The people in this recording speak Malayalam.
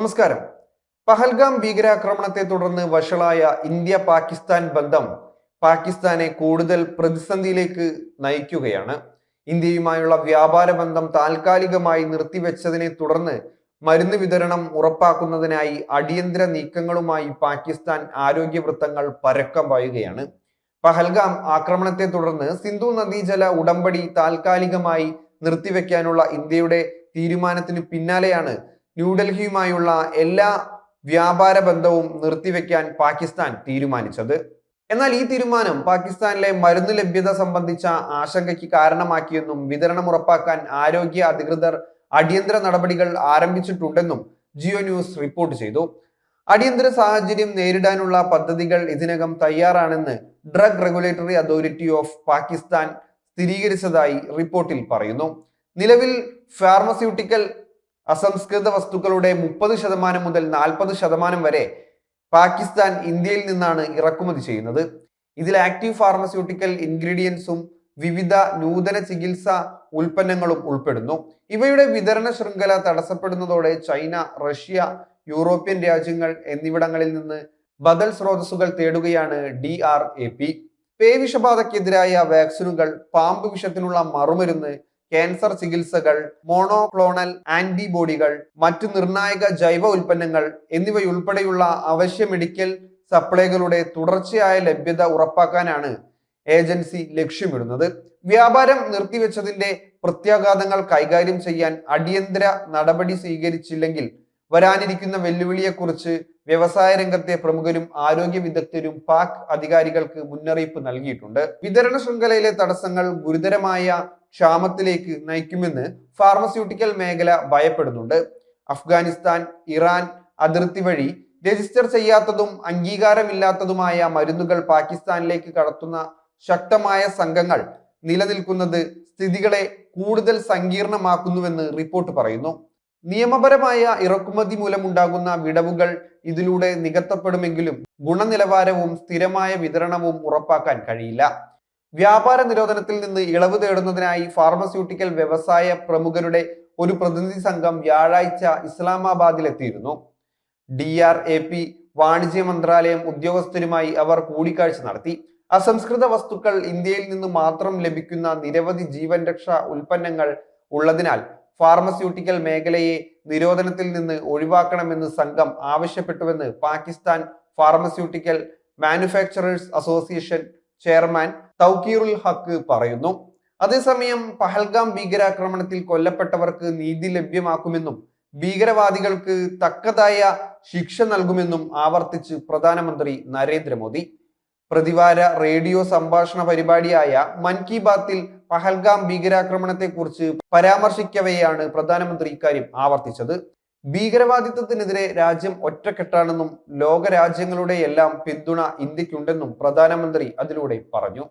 നമസ്കാരം. പഹൽഗാം ഭീകരാക്രമണത്തെ തുടർന്ന് വഷളായ ഇന്ത്യ പാകിസ്ഥാൻ ബന്ധം പാകിസ്ഥാനെ കൂടുതൽ പ്രതിസന്ധിയിലേക്ക് നയിക്കുകയാണ്. ഇന്ത്യയുമായുള്ള വ്യാപാര ബന്ധം താൽക്കാലികമായി നിർത്തിവെച്ചതിനെ തുടർന്ന് മരുന്ന് വിതരണം ഉറപ്പാക്കുന്നതിനായി അടിയന്തര നീക്കങ്ങളുമായി പാകിസ്ഥാൻ ആരോഗ്യ വൃത്തങ്ങൾ പരക്കം പായുകയാണ്. പഹൽഗാം ആക്രമണത്തെ തുടർന്ന് സിന്ധു നദീജല ഉടമ്പടി താൽക്കാലികമായി നിർത്തിവെക്കാനുള്ള ഇന്ത്യയുടെ തീരുമാനത്തിന് പിന്നാലെയാണ് ന്യൂഡൽഹിയുമായുള്ള എല്ലാ വ്യാപാര ബന്ധവും നിർത്തിവെക്കാൻ പാകിസ്ഥാൻ തീരുമാനിച്ചത്. എന്നാൽ ഈ തീരുമാനം പാകിസ്ഥാനിലെ മരുന്ന് ലഭ്യത സംബന്ധിച്ച ആശങ്കയ്ക്ക് കാരണമാക്കിയെന്നും വിതരണം ഉറപ്പാക്കാൻ ആരോഗ്യ അധികൃതർ അടിയന്തര നടപടികൾ ആരംഭിച്ചിട്ടുണ്ടെന്നും ജിയോ ന്യൂസ് റിപ്പോർട്ട് ചെയ്തു. അടിയന്തര സാഹചര്യം നേരിടാനുള്ള പദ്ധതികൾ ഇതിനകം തയ്യാറാണെന്ന് drug regulatory authority of Pakistan സ്ഥിരീകരിച്ചതായി റിപ്പോർട്ടിൽ പറയുന്നു. നിലവിൽ ഫാർമസ്യൂട്ടിക്കൽ അസംസ്കൃത വസ്തുക്കളുടെ മുപ്പത് ശതമാനം മുതൽ നാൽപ്പത് ശതമാനം വരെ പാകിസ്ഥാൻ ഇന്ത്യയിൽ നിന്നാണ് ഇറക്കുമതി ചെയ്യുന്നത്. ഇതിൽ ആക്റ്റീവ് ഫാർമസ്യൂട്ടിക്കൽ ഇൻഗ്രീഡിയൻസും വിവിധ നൂതന ചികിത്സ ഉൽപ്പന്നങ്ങളും ഉൾപ്പെടുന്നു. ഇവയുടെ വിതരണ ശൃംഖല തടസ്സപ്പെടുന്നതോടെ ചൈന റഷ്യ യൂറോപ്യൻ രാജ്യങ്ങൾ എന്നിവിടങ്ങളിൽ നിന്ന് ബദൽ സ്രോതസ്സുകൾ തേടുകയാണ് ഡി ആർ എ പി. പേവിഷബാധക്കെതിരായ വാക്സിനുകൾ പാമ്പ് വിഷത്തിനുള്ള മറുമരുന്ന് ക്യാൻസർ ചികിത്സകൾ മോണോക്ലോണൽ ആന്റിബോഡികൾ മറ്റു നിർണായക ജൈവ ഉൽപ്പന്നങ്ങൾ എന്നിവയുൾപ്പെടെയുള്ള അവശ്യ മെഡിക്കൽ സപ്ലൈകളുടെ തുടർച്ചയായ ലഭ്യത ഉറപ്പാക്കാനാണ് ഏജൻസി ലക്ഷ്യമിടുന്നത്. വ്യാപാരം നിർത്തിവെച്ചതിന്റെ പ്രത്യാഘാതങ്ങൾ കൈകാര്യം ചെയ്യാൻ അടിയന്തര നടപടി സ്വീകരിച്ചില്ലെങ്കിൽ വരാനിരിക്കുന്ന വെല്ലുവിളിയെക്കുറിച്ച് വ്യവസായ രംഗത്തെ പ്രമുഖരും ആരോഗ്യ വിദഗ്ധരും പാക് അധികാരികൾക്ക് മുന്നറിയിപ്പ് നൽകിയിട്ടുണ്ട്. വിതരണ ശൃംഖലയിലെ തടസ്സങ്ങൾ ഗുരുതരമായ ക്ഷാമത്തിലേക്ക് നയിക്കുമെന്ന് ഫാർമസ്യൂട്ടിക്കൽ മേഖല ഭയപ്പെടുന്നുണ്ട്. അഫ്ഗാനിസ്ഥാൻ ഇറാൻ അതിർത്തി വഴി രജിസ്റ്റർ ചെയ്യാത്തതും അംഗീകാരമില്ലാത്തതുമായ മരുന്നുകൾ പാകിസ്ഥാനിലേക്ക് കടത്തുന്ന ശക്തമായ സംഘങ്ങൾ നിലനിൽക്കുന്നത് സ്ഥിതികളെ കൂടുതൽ സങ്കീർണമാക്കുന്നുവെന്ന് റിപ്പോർട്ട് പറയുന്നു. നിയമപരമായ ഇറക്കുമതി മൂലമുണ്ടാകുന്ന വിടവുകൾ ഇതിലൂടെ നികത്തപ്പെടുമെങ്കിലും ഗുണനിലവാരവും സ്ഥിരമായ വിതരണവും ഉറപ്പാക്കാൻ കഴിയില്ല. വ്യാപാര നിരോധനത്തിൽ നിന്ന് ഇളവ് തേടുന്നതിനായി ഫാർമസ്യൂട്ടിക്കൽ വ്യവസായ പ്രമുഖരുടെ ഒരു പ്രതിനിധി സംഘം വ്യാഴാഴ്ച ഇസ്ലാമാബാദിലെത്തിയിരുന്നു ഡി ആർ എ പി വാണിജ്യ മന്ത്രാലയം ഉദ്യോഗസ്ഥരുമായി അവർ കൂടിക്കാഴ്ച നടത്തി. അസംസ്കൃത വസ്തുക്കൾ ഇന്ത്യയിൽ നിന്ന് മാത്രം ലഭിക്കുന്ന നിരവധി ജീവൻ രക്ഷാ ഉൽപ്പന്നങ്ങൾ ഉള്ളതിനാൽ ഫാർമസ്യൂട്ടിക്കൽ മേഖലയെ നിരോധനത്തിൽ നിന്ന് ഒഴിവാക്കണമെന്ന് സംഘം ആവശ്യപ്പെട്ടുവെന്ന് Pakistan pharmaceutical manufacturers association chairman Tauqeerul Haq പറയുന്നു. അതേസമയം പഹൽഗാം ഭീകരാക്രമണത്തിൽ കൊല്ലപ്പെട്ടവർക്ക് നീതി ലഭ്യമാക്കുമെന്നും ഭീകരവാദികൾക്ക് തക്കതായ ശിക്ഷ നൽകുമെന്നും ആവർത്തിച്ച് പ്രധാനമന്ത്രി നരേന്ദ്രമോദി. പ്രതിവാര റേഡിയോ സംഭാഷണ പരിപാടിയായ മൻ കി ബാത്തിൽ പഹൽഗാം ഭീകരാക്രമണത്തെക്കുറിച്ച് പരാമർശിക്കവെയാണ് പ്രധാനമന്ത്രി ഇക്കാര്യം ആവർത്തിച്ചത്. ഭീകരവാദിത്വത്തിനെതിരെ രാജ്യം ഒറ്റക്കെട്ടാണെന്നും ലോകരാജ്യങ്ങളുടെ എല്ലാം പിന്തുണ ഇന്ത്യക്കുണ്ടെന്നും പ്രധാനമന്ത്രി അതിലൂടെ പറഞ്ഞു.